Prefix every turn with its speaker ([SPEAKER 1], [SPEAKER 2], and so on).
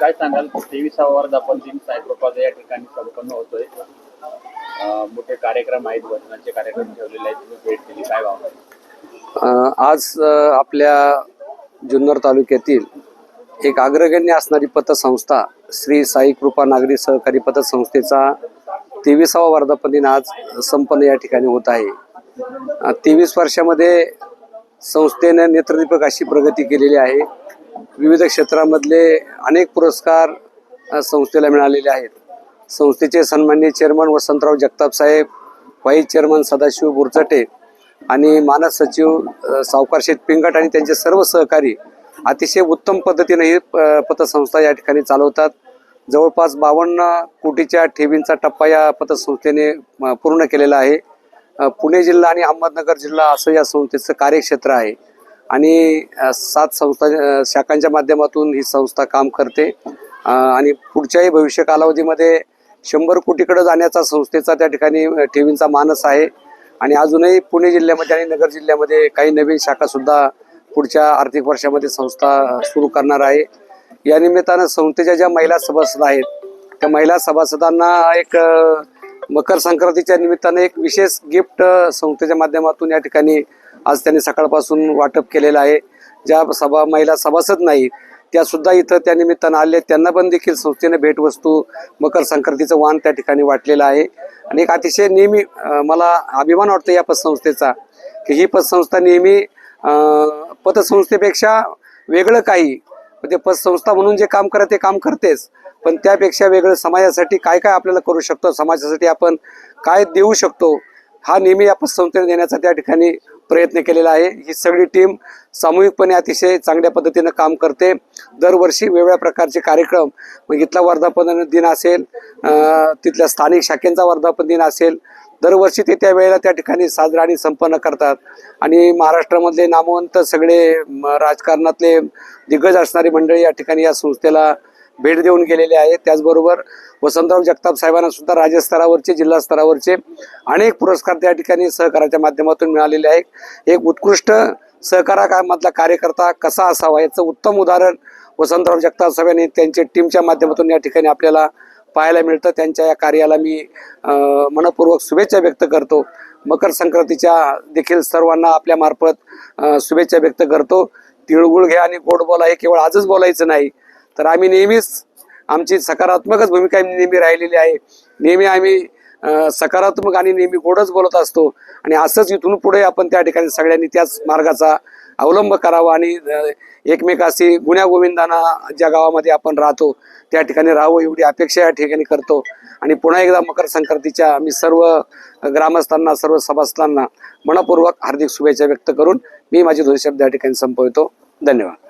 [SPEAKER 1] काय सांगाल? तेवीसावा वर्ध आपण दिन सायप्रोपाचा या ठिकाणी संपन्न होतोय. मोठे कार्यक्रम आहेत वचनाचे कार्यक्रम ठेवलेले आहेत. तुम्ही भेट दिली काय भावना
[SPEAKER 2] आज आपल्या जुन्नर तालुक्यातील एक अग्रगण्य असणारी पतसंस्था श्री साई कृपा नागरी सहकारी पतसंस्थेचा तेविसावा वर्धापन दिन आज संपन्न या ठिकाणी होत आहे. तेवीस वर्षामध्ये संस्थेने नेत्रदीपक अशी प्रगती केलेली आहे. विविध क्षेत्रामधले अनेक पुरस्कार संस्थेला मिळालेले आहेत. संस्थेचे सन्मान्य चेअरमन वसंतराव जगताप साहेब व्हाईस चेअरमन सदाशिव बुरचटे आणि मानस सचिव सावकार शेठ पिंगट आणि त्यांचे सर्व सहकारी अतिशय उत्तम पद्धतीने ही प- पतसंस्था या ठिकाणी चालवतात. जवळपास बावन्न कोटीच्या ठेवींचा टप्पा या पतसंस्थेने पूर्ण केलेला आहे. पुणे जिल्हा आणि अहमदनगर जिल्हा असं या संस्थेचं कार्यक्षेत्र आहे. आणि सात संस्था शाखांच्या माध्यमातून ही संस्था काम करते. आणि पुढच्याही भविष्य कालावधीमध्ये शंभर कोटीकडे जाण्याचा संस्थेचा त्या ठिकाणी ठेवींचा मानस आहे. आणि अजूनही पुणे जिल्ह्यामध्ये आणि नगर जिल्ह्यामध्ये काही नवीन शाखासुद्धा पुढच्या आर्थिक वर्षामध्ये संस्था सुरू करणार आहे. या निमित्तानं संस्थेच्या ज्या महिला सभासद आहेत त्या महिला सभासदांना एक मकर संक्रांतीच्या निमित्तानं एक विशेष गिफ्ट संस्थेच्या माध्यमातून या ठिकाणी आज त्यांनी सकाळपासून वाटप केलेलं आहे. ज्या सभा महिला सभासद नाही त्यासुद्धा इथं त्यानिमित्तानं आले त्यांना पण देखील संस्थेने भेटवस्तू मकर संक्रांतीचं वाण त्या ठिकाणी वाटलेलं आहे. आणि एक अतिशय नेहमी मला अभिमान वाटतो या पतसंस्थेचा की ही पतसंस्था नेहमी पतसंस्थेपेक्षा वेगळं काही म्हणजे पतसंस्था म्हणून जे काम करत ते काम करतेच. पण त्यापेक्षा वेगळं समाजासाठी काय काय आपल्याला करू शकतो? समाजासाठी आपण काय देऊ शकतो? हा नेहमी या पतसंस्थेने देण्याचा त्या ठिकाणी प्रयत्न केलेला आहे. ही सगळी टीम सामूहिकपणे अतिशय चांगल्या पद्धतीनं काम करते. दरवर्षी वेगवेगळ्या प्रकारचे कार्यक्रम मग इथला वर्धापन दिन असेल तिथल्या स्थानिक शाखेंचा वर्धापन दिन असेल दरवर्षी ते त्या वेळेला त्या ठिकाणी साजरा आणि संपन्न करतात. आणि महाराष्ट्रामधले नामवंत सगळे म, राजकारणातले दिग्गज असणारी मंडळी या ठिकाणी या संस्थेला भेट देऊन गेलेले आहेत. त्याचबरोबर वसंतराव जगताप साहेबांना सुद्धा राज्यस्तरावरचे जिल्हा स्तरावरचे अनेक पुरस्कार त्या ठिकाणी सहकाराच्या माध्यमातून मिळालेले आहेत. एक उत्कृष्ट सहकारामधला कार्यकर्ता कसा असावा याचं उत्तम उदाहरण वसंतराव जगताप साहेब यांनी त्यांच्या टीमच्या माध्यमातून या ठिकाणी आपल्याला पाहायला मिळतं. त्यांच्या या कार्याला मी मनपूर्वक शुभेच्छा व्यक्त करतो. मकर संक्रांतीच्या देखील सर्वांना आपल्या मार्फत शुभेच्छा व्यक्त करतो. तिळगुळ घ्या आणि गोड बोला. हे केवळ आजच बोलायचं नाही. तर आम्ही नेहमीच आमची सकारात्मकच भूमिका नेहमी राहिलेली आहे. नेहमी आम्ही सकारात्मक आणि नेहमी गोडच बोलत असतो. आणि असंच इथून पुढे आपण त्या ठिकाणी सगळ्यांनी त्याच मार्गाचा अवलंब करावा आणि एकमेकाशी गुण्यागोविंदाना ज्या गावामध्ये आपण राहतो त्या ठिकाणी राहावं एवढी अपेक्षा या ठिकाणी करतो. आणि पुन्हा एकदा मकर संक्रांतीच्या मी सर्व ग्रामस्थांना सर्व सभास्थांना मनपूर्वक हार्दिक शुभेच्छा व्यक्त करून मी माझे दोन शब्द या ठिकाणी संपवतो. धन्यवाद.